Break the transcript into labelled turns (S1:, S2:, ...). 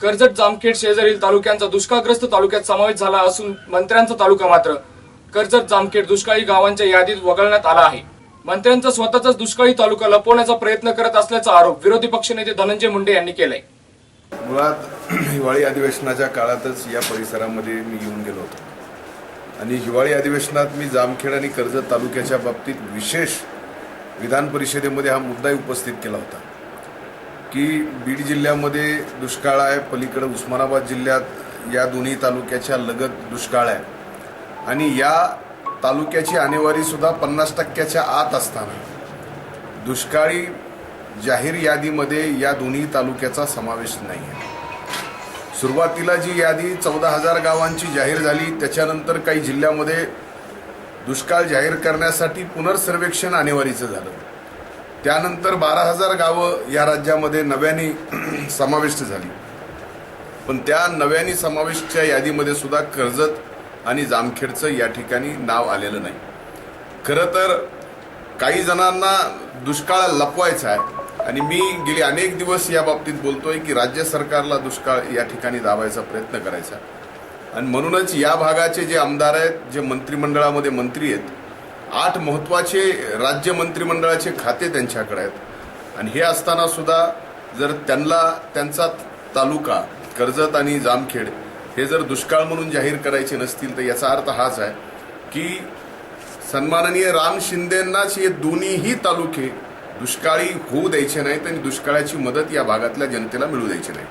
S1: कर्जत जामखेड शेजारील तालुक्यांचा दुष्काळग्रस्त तालुक्यात समावेश झाला असून मंत्र्यांचा तालुका मात्र. कर्जत जामखेड दुष्काळी गावांच्या यादीत वगळण्यात आला आहे. मंत्र्यांचा स्वतःचाच दुष्काळी तालुका लपवण्याचा प्रयत्न करत असल्याचा आरोप विरोधी पक्षनेते धनंजय मुंडे यांनी केलाय.
S2: मुळात हिवाळी अधिवेशनाच्या काळातच या परिसरामध्ये मी येऊन गेलो होतो. आणि हिवाळी अधिवेशनात मी जामखेड आणि कर्जत तालुक्याच्या बाबतीत विशेष विधान परिषदेमध्ये हा मुद्दाही उपस्थित केला होता. की बीड जिल्ह्यामध्ये दुष्काळ आहे पलीकडे उस्मानाबाद जिल्ह्यात या दोन्ही तालुक्याच्या लगत दुष्काळ आहे. आणि या तालुक्याची आणेवारीसुद्धा पन्नास टक्क्याच्या आत असताना. दुष्काळी जाहीर यादीमध्ये या दोन्ही तालुक्याचा समावेश नाही आहे सुरुवातीला जी यादी चौदा हजार गावांची जाहीर झाली त्याच्यानंतर काही जिल्ह्यामध्ये दुष्काळ जाहीर करण्यासाठी पुनर्सर्वेक्षण आणेवारीचं झालं. त्यानंतर बारा हजार गावं या राज्यामध्ये नव्याने समाविष्ट झाली. पण त्या नव्याने समाविष्टच्या यादीमध्ये सुद्धा कर्जत आणि जामखेडचं या ठिकाणी नाव आलेलं नाही. खरं तर काही जणांना दुष्काळ लपवायचा आहे आणि मी गेले अनेक दिवस या बाबतीत बोलतोय की राज्य सरकारला दुष्काळ या ठिकाणी दाबायचा प्रयत्न करायचा. आणि म्हणूनच या भागाचे जे आमदार आहेत जे मंत्रिमंडळामध्ये मंत्री आहेत आठ महत्त्वाचे राज्य मंत्रिमंडळाचे खाते त्यांच्याकडे आहेत. आणि हे असताना सुद्धा जर त्यांना त्यांचा तालुका कर्जत आणि जामखेड हे जर दुष्काळ म्हणून जाहीर करायचे नसतील तर याचा अर्थ हाच आहे की सन्माननीय राम शिंदेंनाच हे दोन्हीही तालुके दुष्काळी होऊ द्यायचे नाहीत आणि दुष्काळाची मदत या भागातल्या जनतेला मिळू द्यायची नाही.